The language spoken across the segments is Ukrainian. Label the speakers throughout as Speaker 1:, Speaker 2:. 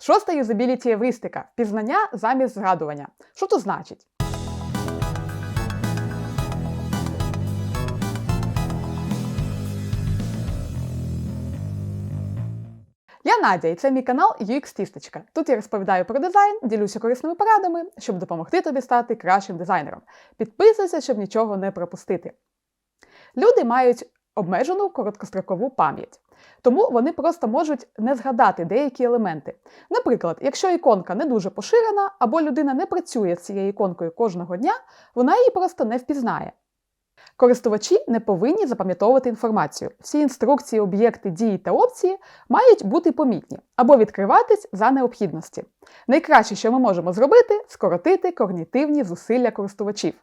Speaker 1: Шоста юзабіліті евристика впізнання замість згадування. Що то значить? Я Надя, і це мій канал UX Тістечка. Тут я розповідаю про дизайн, ділюся корисними порадами, щоб допомогти тобі стати кращим дизайнером. Підписуйся, щоб нічого не пропустити. Люди мають обмежену короткострокову пам'ять, тому вони просто можуть не згадати деякі елементи. Наприклад, якщо іконка не дуже поширена, або людина не працює з цією іконкою кожного дня, вона її просто не впізнає. Користувачі не повинні запам'ятовувати інформацію. Всі інструкції, об'єкти, дії та опції мають бути помітні або відкриватись за необхідності. Найкраще, що ми можемо зробити, скоротити когнітивні зусилля користувачів.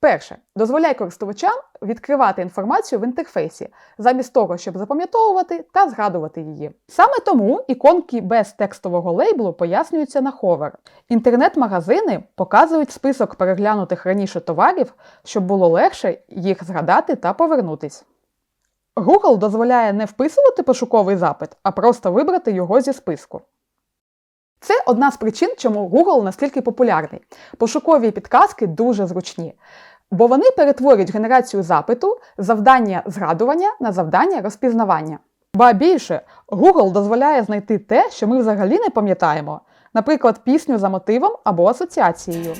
Speaker 1: Перше, дозволяй користувачам відкривати інформацію в інтерфейсі, замість того, щоб запам'ятовувати та згадувати її. Саме тому іконки без текстового лейблу пояснюються на ховер. Інтернет-магазини показують список переглянутих раніше товарів, щоб було легше їх згадати та повернутись. Google дозволяє не вписувати пошуковий запит, а просто вибрати його зі списку. Це одна з причин, чому Google настільки популярний. Пошукові підказки дуже зручні, бо вони перетворюють генерацію запиту завдання згадування на завдання розпізнавання. Ба більше, Google дозволяє знайти те, що ми взагалі не пам'ятаємо, наприклад, пісню за мотивом або асоціацією.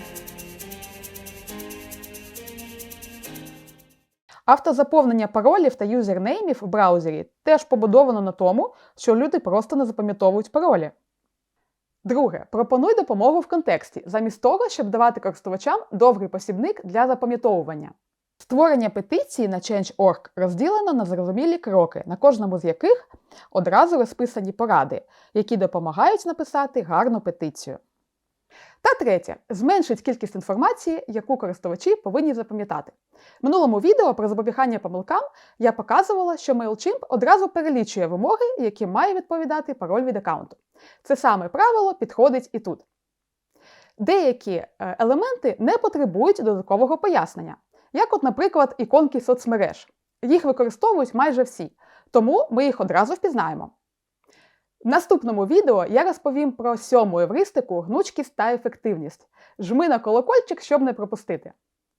Speaker 1: Автозаповнення паролів та юзернеймів в браузері теж побудовано на тому, що люди просто не запам'ятовують паролі. Друге, пропонуй допомогу в контексті, замість того, щоб давати користувачам довгий посібник для запам'ятовування. Створення петиції на Change.org розділено на зрозумілі кроки, на кожному з яких одразу розписані поради, які допомагають написати гарну петицію. Та третє, зменшить кількість інформації, яку користувачі повинні запам'ятати. В минулому відео про запобігання помилкам я показувала, що MailChimp одразу перелічує вимоги, які має відповідати пароль від аккаунту. Це саме правило підходить і тут. Деякі е, елементи не потребують додаткового пояснення, як, от, наприклад, іконки соцмереж. Їх використовують майже всі, тому ми їх одразу впізнаємо. В наступному відео я розповім про сьому евристику, гнучкість та ефективність. Жми на колокольчик, щоб не пропустити.